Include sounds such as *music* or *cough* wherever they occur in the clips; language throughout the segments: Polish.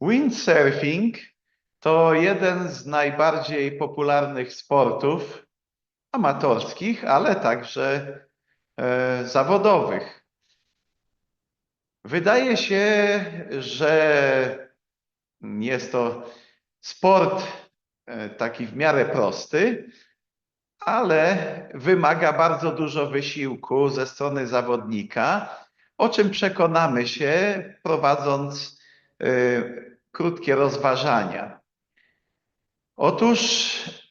Windsurfing to jeden z najbardziej popularnych sportów amatorskich, ale także e, zawodowych. Wydaje się, że jest to sport e, taki w miarę prosty, ale wymaga bardzo dużo wysiłku ze strony zawodnika, o czym przekonamy się prowadząc krótkie rozważania. Otóż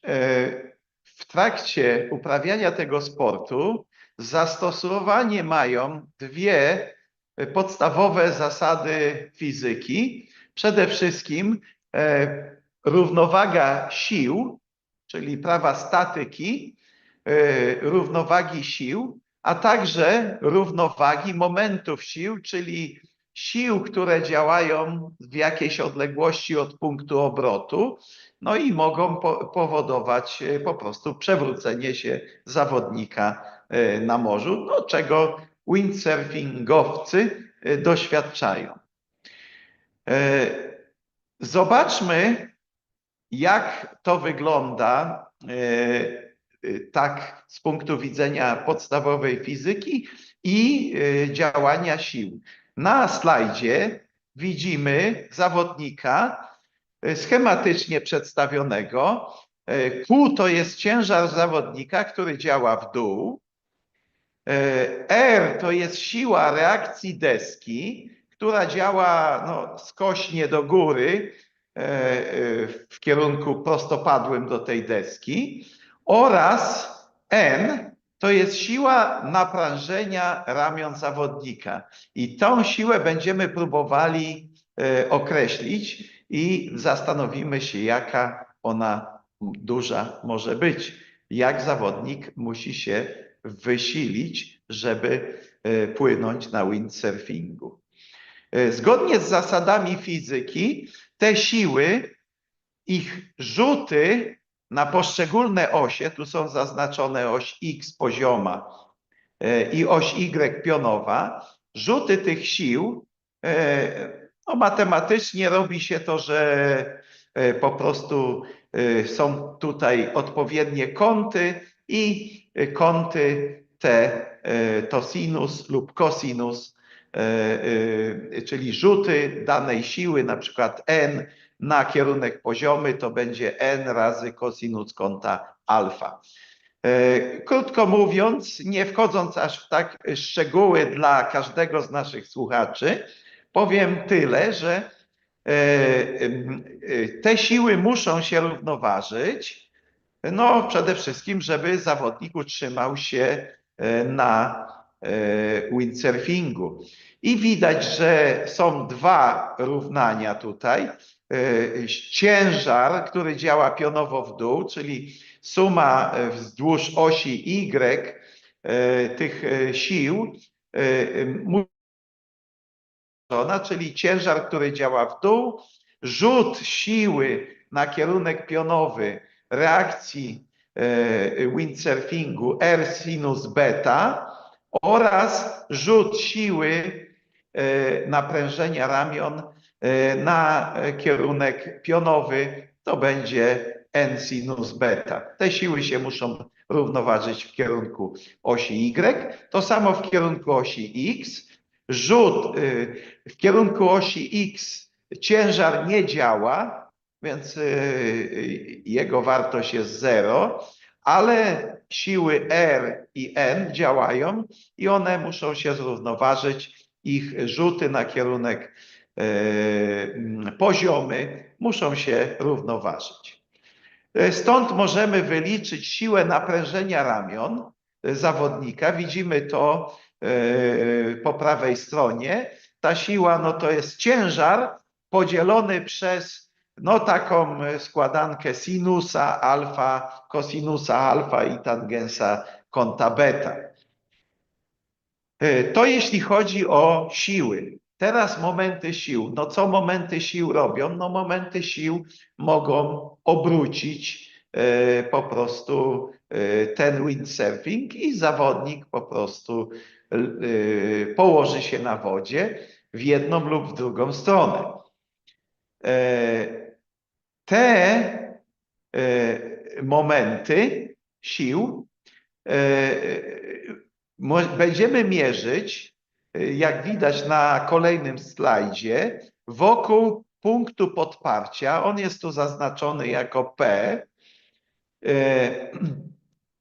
e, w trakcie uprawiania tego sportu zastosowanie mają dwie podstawowe zasady fizyki. Przede wszystkim e, równowaga sił, czyli prawa statyki, e, równowagi sił, a także równowagi momentów sił, czyli sił, które działają w jakiejś odległości od punktu obrotu, no i mogą po powodować e, po prostu przewrócenie się zawodnika e, na morzu, no czego windsurfingowcy e, doświadczają. Zobaczmy, jak to wygląda tak z punktu widzenia podstawowej fizyki i działania sił. Na slajdzie widzimy zawodnika schematycznie przedstawionego. Q to jest ciężar zawodnika, który działa w dół. R to jest siła reakcji deski, która działa no, skośnie do góry w kierunku prostopadłym do tej deski oraz N to jest siła naprężenia ramion zawodnika. I tą siłę będziemy próbowali e, określić i zastanowimy się, jaka ona duża może być. Jak zawodnik musi się wysilić, żeby e, płynąć na windsurfingu. E, zgodnie z zasadami fizyki, te siły, ich rzuty na poszczególne osie, tu są zaznaczone oś X pozioma e, i oś Y pionowa, rzuty tych sił, e, no matematycznie robi się to, że e, po prostu są tutaj odpowiednie kąty i kąty te to sinus lub cosinus, czyli rzuty danej siły, na przykład n na kierunek poziomy to będzie n razy kosinus kąta alfa. E, krótko mówiąc, nie wchodząc aż w tak szczegóły dla każdego z naszych słuchaczy, powiem tyle, że e, e, te siły muszą się równoważyć. No, przede wszystkim, żeby zawodnik utrzymał się na windsurfingu. I widać, że są dwa równania tutaj. E, ciężar, który działa pionowo w dół, czyli suma e, wzdłuż osi Y e, tych sił, czyli ciężar, który działa w dół, rzut siły na kierunek pionowy reakcji windsurfingu R sinus beta oraz rzut siły naprężenia ramion na kierunek pionowy to będzie n sinus beta. Te siły się muszą równoważyć w kierunku osi Y. To samo w kierunku osi X. Rzut y, w kierunku osi X ciężar nie działa, więc y, jego wartość jest 0, ale siły R i N działają i one muszą się zrównoważyć. Ich rzuty na kierunek poziomy muszą się równoważyć. E, stąd możemy wyliczyć siłę naprężenia ramion zawodnika. Widzimy to e, po prawej stronie. Ta siła no to jest ciężar podzielony przez no taką składankę sinusa alfa, kosinusa alfa i tangensa kąta beta. To jeśli chodzi o siły. Teraz momenty sił. No co momenty sił robią? No momenty sił mogą obrócić e, po prostu e, ten windsurfing i zawodnik po prostu e, położy się na wodzie w jedną lub w drugą stronę. Te momenty sił będziemy mierzyć, jak widać na kolejnym slajdzie, wokół punktu podparcia. On jest tu zaznaczony jako P. E,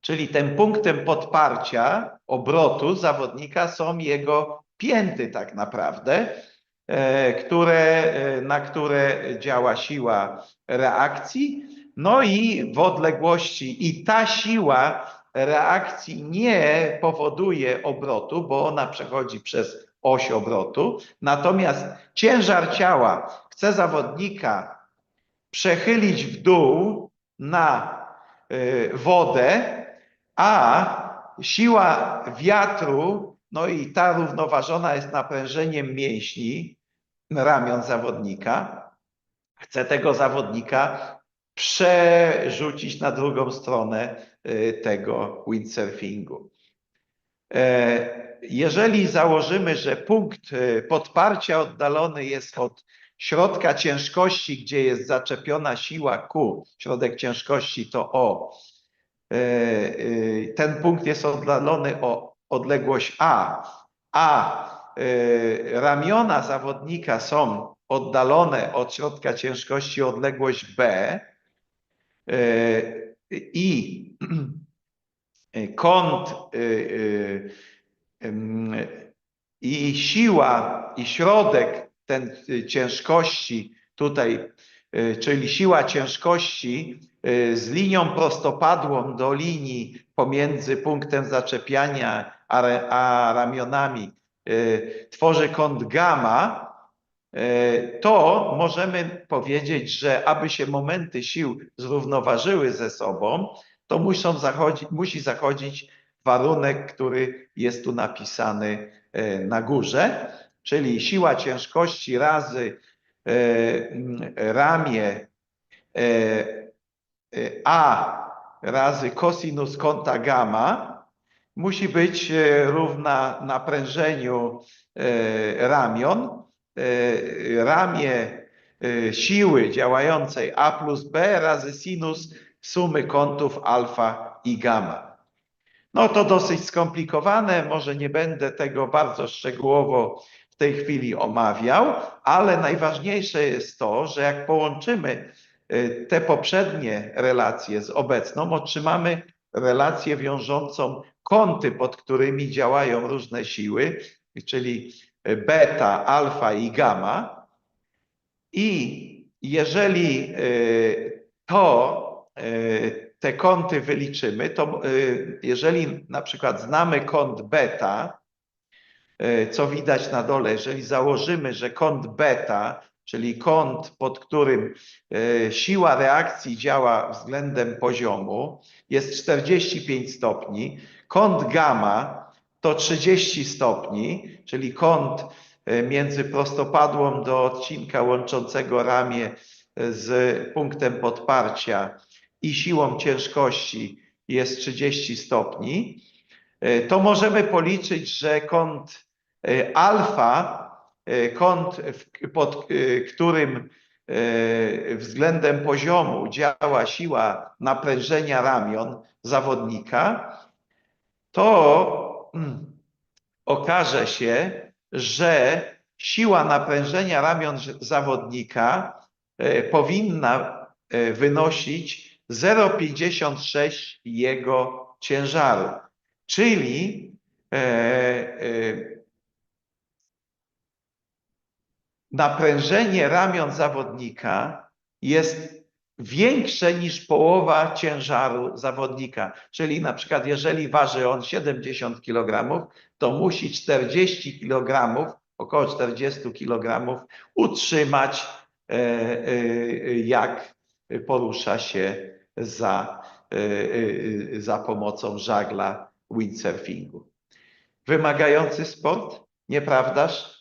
Czyli tym punktem podparcia obrotu zawodnika są jego pięty tak naprawdę, e, które, na które działa siła reakcji. No i w odległości i ta siła reakcji nie powoduje obrotu, bo ona przechodzi przez oś obrotu. Natomiast ciężar ciała chce zawodnika przechylić w dół na y, wodę, a siła wiatru, no i ta równoważona jest naprężeniem mięśni ramion zawodnika, chce tego zawodnika przerzucić na drugą stronę y, tego windsurfingu. E, Jeżeli założymy, że punkt y, podparcia oddalony jest od środka ciężkości, gdzie jest zaczepiona siła Q, środek ciężkości to O, e, y, ten punkt jest oddalony o odległość A, a ramiona zawodnika są oddalone od środka ciężkości odległość B i kąt y, y, ym, i siła i środek ten ciężkości tutaj, czyli siła ciężkości z linią prostopadłą do linii pomiędzy punktem zaczepiania a, ramionami tworzy kąt gamma, to możemy powiedzieć, że aby się momenty sił zrównoważyły ze sobą, to muszą zachodzić, musi zachodzić warunek, który jest tu napisany e, na górze, czyli siła ciężkości razy e, ramię e, e, A razy cosinus kąta gamma musi być e, równa naprężeniu e, ramion. E, Ramię e, siły działającej A plus B razy sinus sumy kątów alfa i gamma. No to dosyć skomplikowane, może nie będę tego bardzo szczegółowo w tej chwili omawiał, ale najważniejsze jest to, że jak połączymy y, te poprzednie relacje z obecną, otrzymamy relację wiążącą kąty, pod którymi działają różne siły, czyli beta, alfa i gamma. I jeżeli y, to y, te kąty wyliczymy, to jeżeli na przykład znamy kąt beta, co widać na dole, jeżeli założymy, że kąt beta, czyli kąt, pod którym siła reakcji działa względem poziomu, jest 45 stopni, kąt gamma to 30 stopni, czyli kąt y, między prostopadłą do odcinka łączącego ramię y, z punktem podparcia i siłą ciężkości jest 30 stopni, e, to możemy policzyć, że kąt e, alfa, e, kąt, pod e, którym e, względem poziomu działa siła naprężenia ramion zawodnika, to *clears throat* okaże się, że siła naprężenia ramion zawodnika e, powinna e, wynosić 0,56 jego ciężaru. Czyli e, naprężenie ramion zawodnika jest większe niż połowa ciężaru zawodnika. Czyli na przykład jeżeli waży on 70 kg, to musi 40 kg, około 40 kg utrzymać e, e, jak porusza się za, e, za pomocą żagla windsurfingu. Wymagający sport, nieprawdaż?